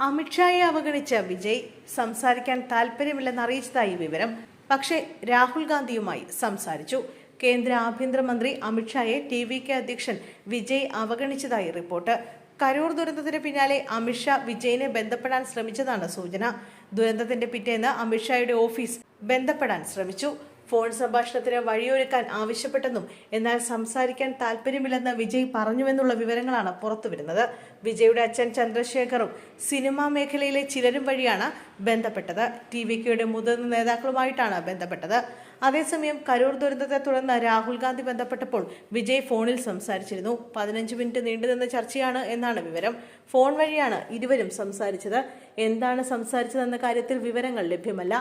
അമിത്ഷായെ അവഗണിച്ച വിജയ് സംസാരിക്കാൻ താൽപ്പര്യമില്ലെന്ന് അറിയിച്ചതായി വിവരം. പക്ഷേ രാഹുൽ ഗാന്ധിയുമായി സംസാരിച്ചു. കേന്ദ്ര ആഭ്യന്തരമന്ത്രി അമിത്ഷായെ ടി വി കെ അധ്യക്ഷൻ വിജയ് അവഗണിച്ചതായി റിപ്പോർട്ട്. കരൂർ ദുരന്തത്തിന് പിന്നാലെ അമിത്ഷാ വിജയിനെ ബന്ധപ്പെടാൻ ശ്രമിച്ചതാണ് സൂചന. ദുരന്തത്തിന്റെ പിറ്റേന്ന് അമിത്ഷായുടെ ഓഫീസ് ബന്ധപ്പെടാൻ ശ്രമിച്ചു. ഫോൺ സംഭാഷണത്തിന് വഴിയൊരുക്കാൻ ആവശ്യപ്പെട്ടെന്നും എന്നാൽ സംസാരിക്കാൻ താല്പര്യമില്ലെന്ന് വിജയ് പറഞ്ഞുവെന്നുള്ള വിവരങ്ങളാണ് പുറത്തുവരുന്നത്. വിജയുടെ അച്ഛൻ ചന്ദ്രശേഖറും സിനിമാ മേഖലയിലെ ചിലരും വഴിയാണ് ബന്ധപ്പെട്ടത്. ടി വി കെയുടെ മുതിർന്ന നേതാക്കളുമായിട്ടാണ് ബന്ധപ്പെട്ടത്. അതേസമയം കരൂർ ദുരന്തത്തെ തുടർന്ന് രാഹുൽ ഗാന്ധി ബന്ധപ്പെട്ടപ്പോൾ വിജയ് ഫോണിൽ സംസാരിച്ചിരുന്നു. പതിനഞ്ച് മിനിറ്റ് നീണ്ടുനിന്ന ചർച്ചയാണ് എന്നാണ് വിവരം. ഫോൺ വഴിയാണ് ഇരുവരും സംസാരിച്ചത്. എന്താണ് സംസാരിച്ചതെന്ന കാര്യത്തിൽ വിവരങ്ങൾ ലഭ്യമല്ല.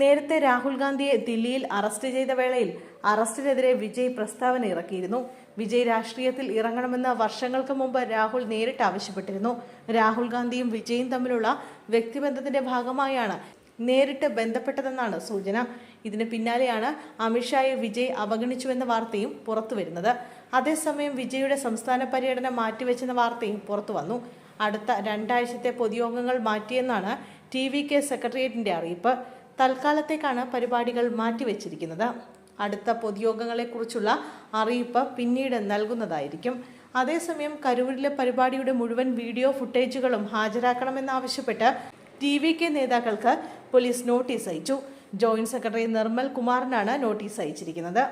നേരത്തെ രാഹുൽ ഗാന്ധിയെ ദില്ലിയിൽ അറസ്റ്റ് ചെയ്ത വേളയിൽ അറസ്റ്റിനെതിരെ വിജയ് പ്രസ്താവന ഇറക്കിയിരുന്നു. വിജയ് രാഷ്ട്രീയത്തിൽ ഇറങ്ങണമെന്ന് വർഷങ്ങൾക്ക് മുമ്പ് രാഹുൽ നേരിട്ട് ആവശ്യപ്പെട്ടിരുന്നു. രാഹുൽ ഗാന്ധിയും വിജയും തമ്മിലുള്ള വ്യക്തിബന്ധത്തിന്റെ ഭാഗമായാണ് നേരിട്ട് ബന്ധപ്പെട്ടതെന്നാണ് സൂചന. ഇതിന് പിന്നാലെയാണ് അമിത്ഷായെ വിജയ് അവഗണിച്ചുവെന്ന വാർത്തയും പുറത്തുവരുന്നത്. അതേസമയം വിജയുടെ സംസ്ഥാന പര്യടനം മാറ്റിവെച്ചെന്ന വാർത്തയും പുറത്തു വന്നു അടുത്ത രണ്ടാഴ്ചത്തെ പൊതുയോഗങ്ങൾ മാറ്റിയെന്നാണ് ടി വി കെ സെക്രട്ടേറിയറ്റിന്റെ അറിയിപ്പ്. തൽക്കാലത്തേക്കാണ് പരിപാടികൾ മാറ്റിവെച്ചിരിക്കുന്നത്. അടുത്ത പൊതുയോഗങ്ങളെക്കുറിച്ചുള്ള അറിയിപ്പ് പിന്നീട് നൽകുന്നതായിരിക്കും. അതേസമയം കരൂരിലെ പരിപാടിയുടെ മുഴുവൻ വീഡിയോ ഫുട്ടേജുകളും ഹാജരാക്കണമെന്നാവശ്യപ്പെട്ട് ടി വി കെ നേതാക്കൾക്ക് പോലീസ് നോട്ടീസ് അയച്ചു. ജോയിന്റ് സെക്രട്ടറി നിർമ്മൽ കുമാറിനാണ് നോട്ടീസ് അയച്ചിരിക്കുന്നത്.